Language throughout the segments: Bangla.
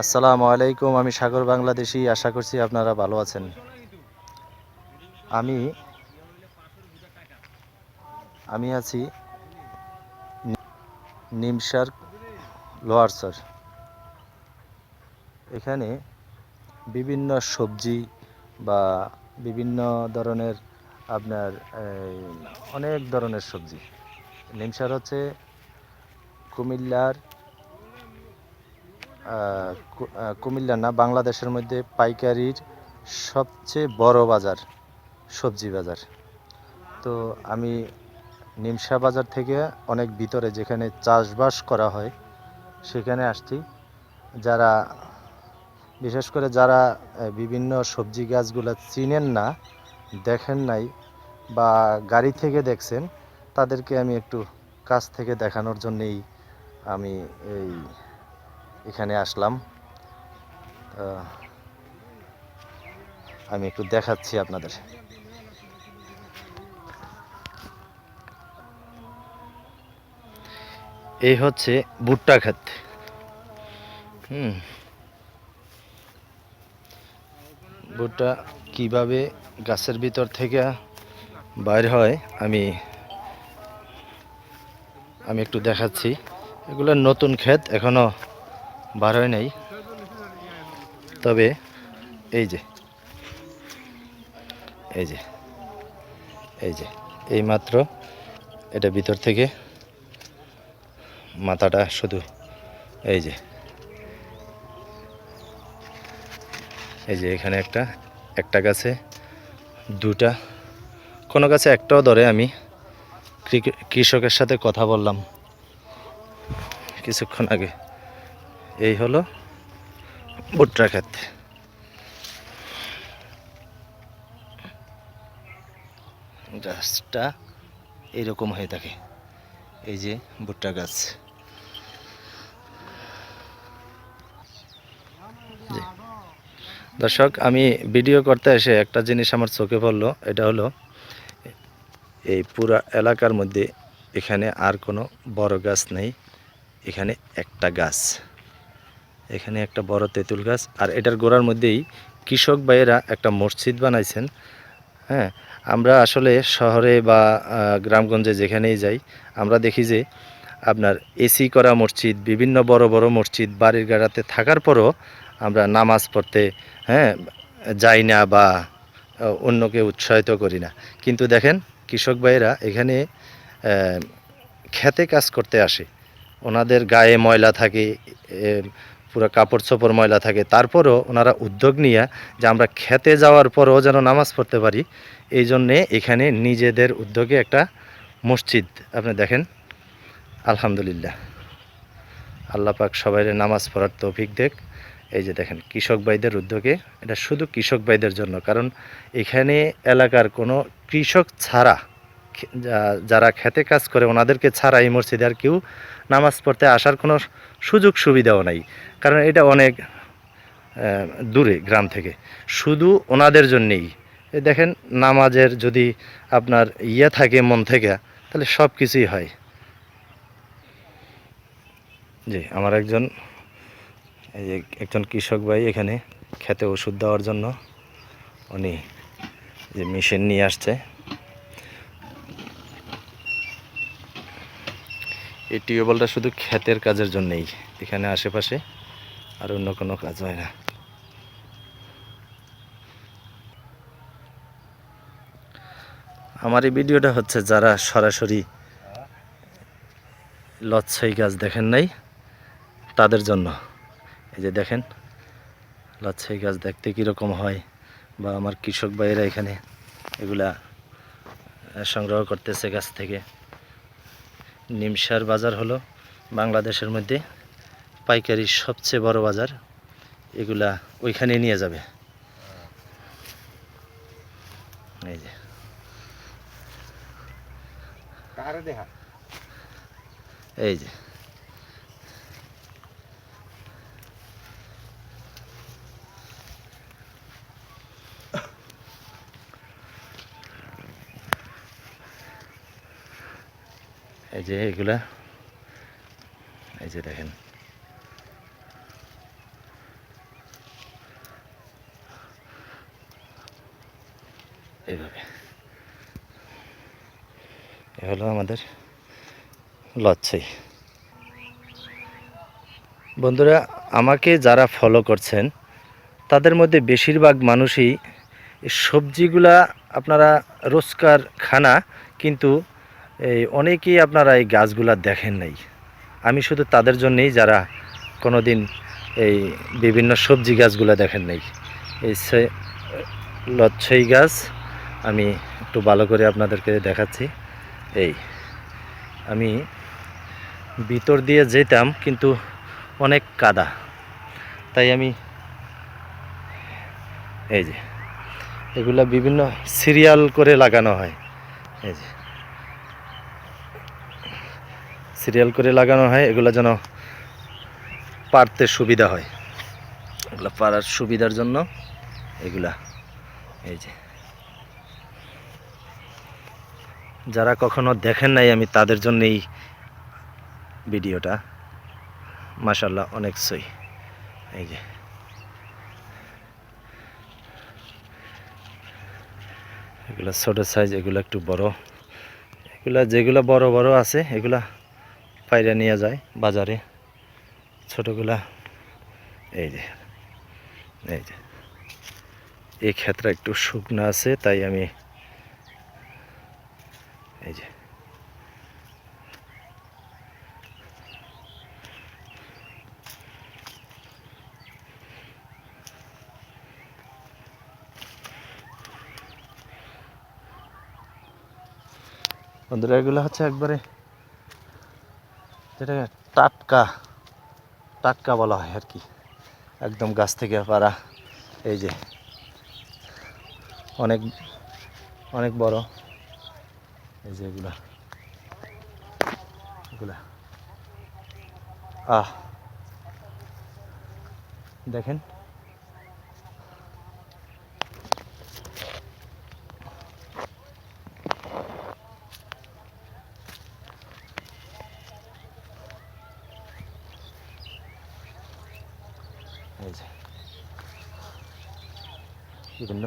আসসালামু আলাইকুম, আমি সাগর বাংলাদেশি। আশা করছি আপনারা ভালো আছেন। আমি আমি আছি নিমসার লোয়ারসর এখানে বিভিন্ন সবজি বা বিভিন্ন ধরনের আপনার অনেক ধরনের সবজি। নিমসার হচ্ছে কুমিল্লার কুমিল্লা না, বাংলাদেশের মধ্যে পাইকারির সবচেয়ে বড় বাজার সবজি বাজার। তো আমি নিমসা বাজার থেকে অনেক ভিতরে যেখানে চাষবাস করা হয়, সেখানে আসছি। যারা, বিশেষ করে যারা বিভিন্ন সবজি গাছগুলো চিনেন না, দেখেন নাই বা গাড়ি থেকে দেখছেন, তাদেরকে আমি একটু কাছ থেকে দেখানোর জন্যেই আমি এই এখানে আসলাম। আমি একটু দেখাচ্ছি আপনাদের। এই হচ্ছে ভুট্টা ক্ষেত। হুম। ভুট্টা কীভাবে গাছের ভিতর থেকে বাইর হয়, আমি আমি একটু দেখাচ্ছি। এগুলো নতুন ক্ষেত, এখনও বার হয় নাই। তবে এই যে এই যে এই যে, এই মাত্র এটা ভিতর থেকে মাথাটা শুধু এই যে এই যে এখানে একটা একটা গাছে দুটা, কোনো গাছে একটাও ধরে আমি কৃষকের সাথে কথা বললাম কিছুক্ষণ আগে। এই হলো ভুট্টা ক্ষেত। গাছটা এইরকম হয়ে থাকে। এই যে ভুট্টা গাছ। দর্শক, আমি ভিডিও করতে এসে একটা জিনিস আমার চোখে পড়ল, এটা হলো এই পুরা এলাকার মধ্যে এখানে আর কোনো বড় গাছ নেই, এখানে একটা গাছ। এখানে একটা বড় তেঁতুল গাছ। আর এটার গোড়ার মধ্যেই কৃষক ভাইয়েরা একটা মসজিদ বানাইছেন। হ্যাঁ আমরা আসলে শহরে বা গ্রামগঞ্জে যেখানেই যাই, আমরা দেখি যে আপনার এসি করা মসজিদ, বিভিন্ন বড় বড় মসজিদ বাড়ির গাড়াতে থাকার পরও আমরা নামাজ পড়তে হ্যাঁ যাই না বা অন্যকে উৎসাহিত করি না। কিন্তু দেখেন, কৃষক ভাইয়েরা এখানে খেতে কাজ করতে আসে। ওনাদের গায়ে ময়লা থাকে পুরো কাপড় চোপড় ময়লা থাকে। তারপরও ওনারা উদ্যোগ নিয়ে যে আমরা খেতে যাওয়ার পরও যেন নামাজ পড়তে পারি, এই জন্যে এখানে নিজেদের উদ্যোগে একটা মসজিদ। আপনি দেখেন, আলহামদুলিল্লাহ। আল্লাহ পাক সবাই নামাজ পড়ার তৌফিক দেখ এই যে দেখেন, কৃষক ভাইদের উদ্যোগে, এটা শুধু কৃষক ভাইদের জন্য, কারণ এখানে এলাকার কোনো কৃষক ছাড়া যারা খেতে কাজ করে, ওনাদেরকে ছাড়া এই মসজিদে আর কেউ নামাজ পড়তে আসার কোনো সুযোগ সুবিধাও নাই। কারণ এটা অনেক দূরে, গ্রাম থেকে। শুধু ওনাদের জন্যেই। দেখেন, নামাজের যদি আপনার ইয়ে থাকে, মন থেকে, তাহলে সব কিছুই হয়। জি, আমার একজন, এই যে একজন কৃষক ভাই এখানে খেতে ওষুধ দেওয়ার জন্য। উনি যে মেশিন নিয়ে আসছে। এই টিউবওয়েলটা শুধু ক্ষেতের কাজের জন্যই, এখানে আশেপাশে আর অন্য কোনো কাজ হয় না। আমার এই ভিডিওটা হচ্ছে যারা সরাসরি লচ্ছাই গাছ দেখেন নাই, তাদের জন্য। এই যে দেখেন, লচ্ছাই গাছ দেখতে কীরকম হয় বা আমার কৃষক ভাইয়েরা এখানে এগুলা সংগ্রহ করতেছে গাছ থেকে। নিমসার বাজার হলো বাংলাদেশের মধ্যে পাইকারি সবচেয়ে বড় বাজার। এগুলা ওইখানে নিয়ে যাবে। এই যে। এই যে। এই যে এগুলা। এই যে দেখেন। এইভাবে। এ হলো আমাদের লচ্ছাই বন্ধুরা, আমাকে যারা ফলো করছেন, তাদের মধ্যে বেশিরভাগ মানুষই সবজিগুলা আপনারা রোজকার খানা কিন্তু এই অনেকেই আপনারা এই গাছগুলা দেখেন নাই। আমি শুধু তাদের জন্যেই যারা কোনো দিন এই বিভিন্ন সবজি গাছগুলা দেখেন নাই। এই লচ্ছই গাছ আমি একটু ভালো করে আপনাদেরকে দেখাচ্ছি। এই, আমি ভিতর দিয়ে যেতাম কিন্তু অনেক কাদা। তাই আমি এই যে, এগুলা বিভিন্ন সিরিয়াল করে লাগানো হয়। এই যে। সিরিয়াল করে লাগানো হয়, এগুলো যেন পারতে সুবিধা হয়। এগুলো পারার সুবিধার জন্য এগুলা। এই যে। যারা কখনো দেখেন নাই আমি তাদের জন্য এই ভিডিওটা। মাশাল্লাহ অনেক সই। এই যে। এগুলো ছোটো সাইজ এগুলো একটু বড়। এগুলা যেগুলো বড় বড় আছে, এগুলা পাইরা নিয়ে যায় বাজারে। ছোটোগুলা, এই যে এই যে। এই ক্ষেত্রে একটু শুকনো আছে, তাই আমি, এই যে। বন্ধুরা, এগুলো হচ্ছে একবারে যেটা টাটকা টাটকা বলা হয় আর কি। একদম গাছ থেকে পারা এই যে। অনেক অনেক বড়। এই যে এগুলা। এগুলা। আহ। দেখেন এই যে বিভিন্ন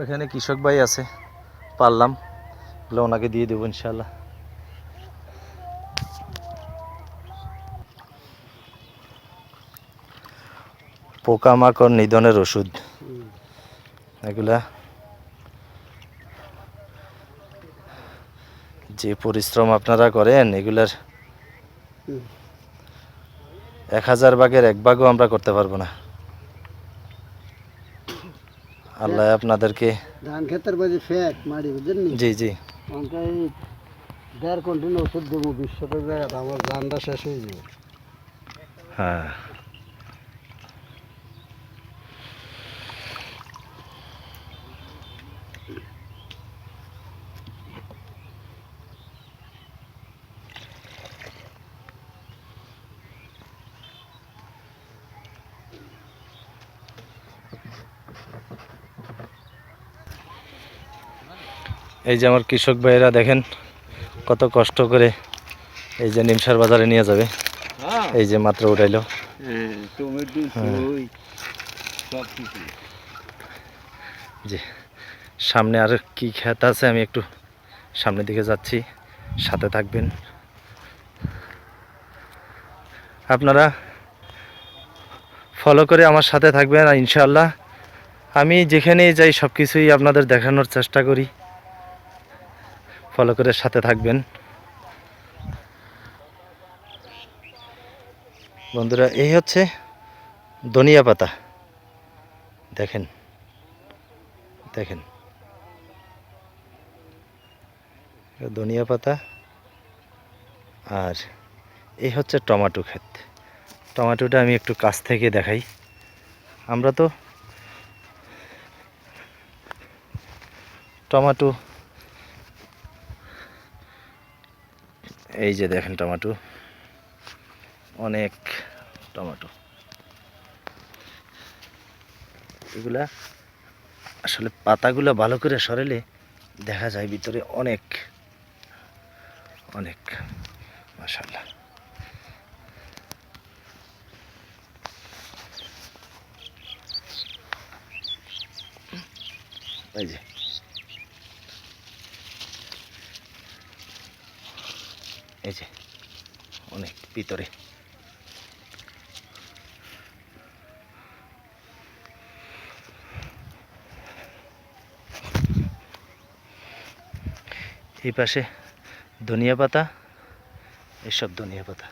ওইখানে কৃষক ভাই আছে পারলাম। এগুলো ওনাকে দিয়ে দেবো ইনশাল্লাহ পোকামাকড় নিধনের ওষুধ। এগুলা যে পরিশ্রম আপনারা করেন এগুলার এক হাজার ভাগের এক ভাগও আমরা করতে পারব না। আল্লাহ আপনাদেরকে ধান ক্ষেতের বাজে ফ্যাট মাড়ি বুঝলেন জি জি। আমাকে দেড় কন্টিনিউ ওষুধ দেবো বিশ টাকা আমার ধানটা শেষ হয়ে যাবে। হ্যাঁ। এই যে আমার কৃষক ভাইয়েরা দেখেন কত কষ্ট করে এই যে নিমসার বাজারে নিয়ে যাবে। এই যে মাত্র উঠাইলো। হ্যাঁ। জি সামনে আর কি খেত আছে আমি একটু সামনের দিকে যাচ্ছি সাথে থাকবেন। আপনারা ফলো করে আমার সাথে থাকবেন আর ইনশাল্লাহ আমি যেখানেই যাই সব কিছুই আপনাদের দেখানোর চেষ্টা করি। ফলো করে সাথে থাকবেন। বন্ধুরা, এই হচ্ছে ধনিয়া পাতা। দেখেন দেখেন। ধনিয়া পাতা আর এই হচ্ছে টমাটো ক্ষেত। টমাটোটা আমি একটু কাছ থেকে দেখাই। আমরা তো টমেটো এই যে দেখেন টমেটো। অনেক টমেটো। এগুলা আসলে পাতাগুলো ভালো করে সরালে দেখা যায় ভিতরে অনেক অনেক মাশাল্লাহ এই যে। এই যে অনেক ভিতরে। এই পাশে ধনিয়া পাতা এসব ধনিয়া পাতা।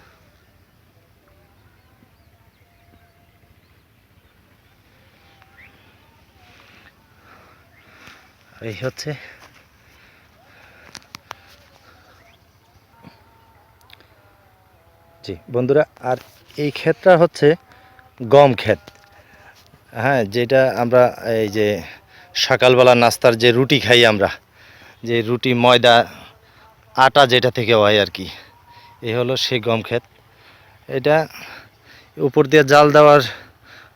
এই হচ্ছে জি, বন্ধুরা, আর এই ক্ষেতটা হচ্ছে গম ক্ষেত। হ্যাঁ যেটা আমরা এই যে সকালবেলা নাস্তার যে রুটি খাই আমরা, যে রুটি, ময়দা, আটা যেটা থেকে হয় আর কি এই হলো সেই গম ক্ষেত। এটা উপর দিয়ে জাল দেওয়ার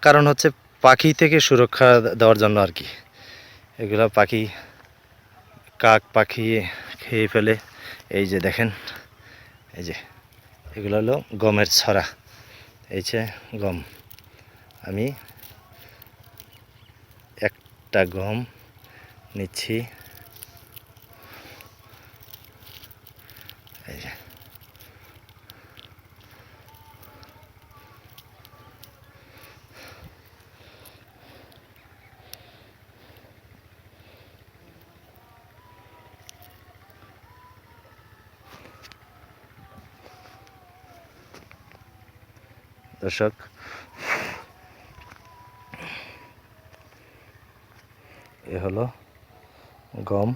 কারণ হচ্ছে পাখি থেকে সুরক্ষা দেওয়ার জন্য আর কি। এগুলো পাখি, কাক পাখি খেয়ে ফেলে। এই যে দেখেন, এই যে এগুলো হলো গমের ছড়া। এই যে গম। আমি একটা গম নিচ্ছি। এই যে। দর্শক এ হলো গম,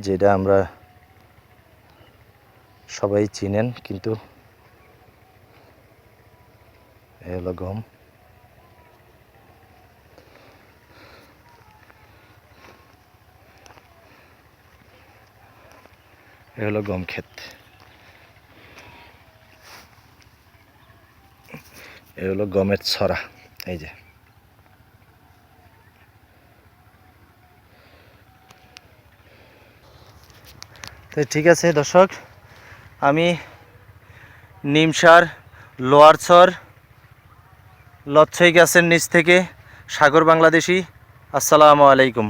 যেটা আমরা সবাই চিনেন, কিন্তু এ হলো গম। এ হলো গম ক্ষেত। এ হলো গমের ছড়া, এই যে। তো ঠিক আছে দর্শক, আমি নিমসার লোয়ার লোয়ারছর লচ্ছই গাছের নিচ থেকে সাগর বাংলাদেশি, আসসালামু আলাইকুম।